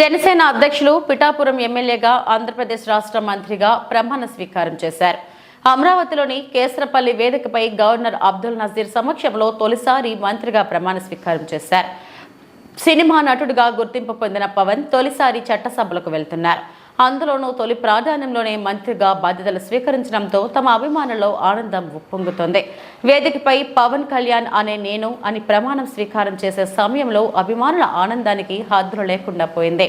జనసేన అధ్యక్షులు పిఠాపురం ఎమ్మెల్యేగా ఆంధ్రప్రదేశ్ రాష్ట్ర మంత్రిగా ప్రమాణ స్వీకారం చేశారు. అమరావతిలోని కేసరపల్లి వేదికపై గవర్నర్ అబ్దుల్ నజీర్ సమక్షంలో తొలిసారి మంత్రిగా ప్రమాణ స్వీకారం చేశారు. సినిమా నటుడిగా గుర్తింపు పొందిన పవన్ తొలిసారి చట్టసభలకు వెళ్తున్నారు. అందులోనూ తొలి ప్రాధాన్యంలోనే మంత్రిగా బాధ్యతలు స్వీకరించడంతో తమ అభిమానుల్లో ఆనందం ఉప్పొంగుతోంది. వేదికపై పవన్ కళ్యాణ్ అనే నేను అని ప్రమాణం స్వీకారం చేసే సమయంలో అభిమానుల ఆనందానికి హద్దులు లేకుండా పోయింది.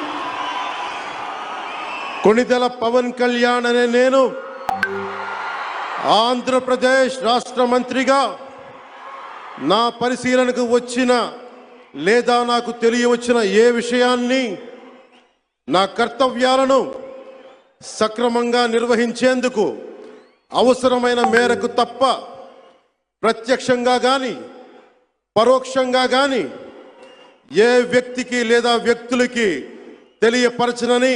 కొణిదెల పవన్ కళ్యాణ్ అనే నేను ఆంధ్రప్రదేశ్ రాష్ట్ర మంత్రిగా నా పరిశీలనకు వచ్చిన లేదా నాకు తెలియవచ్చిన ఏ విషయాన్ని నా కర్తవ్యాలను సక్రమంగా నిర్వహించేందుకు అవసరమైన మేరకు తప్ప ప్రత్యక్షంగా కానీ పరోక్షంగా కానీ ఏ వ్యక్తికి లేదా వ్యక్తులకి తెలియపరచనని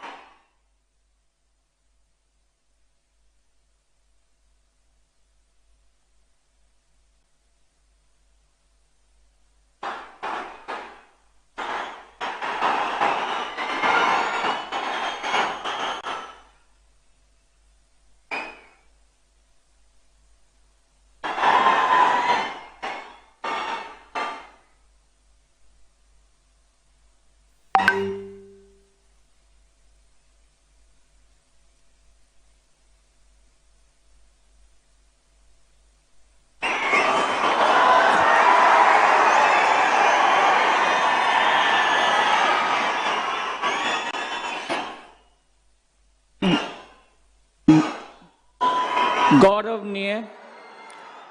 गौरव नियर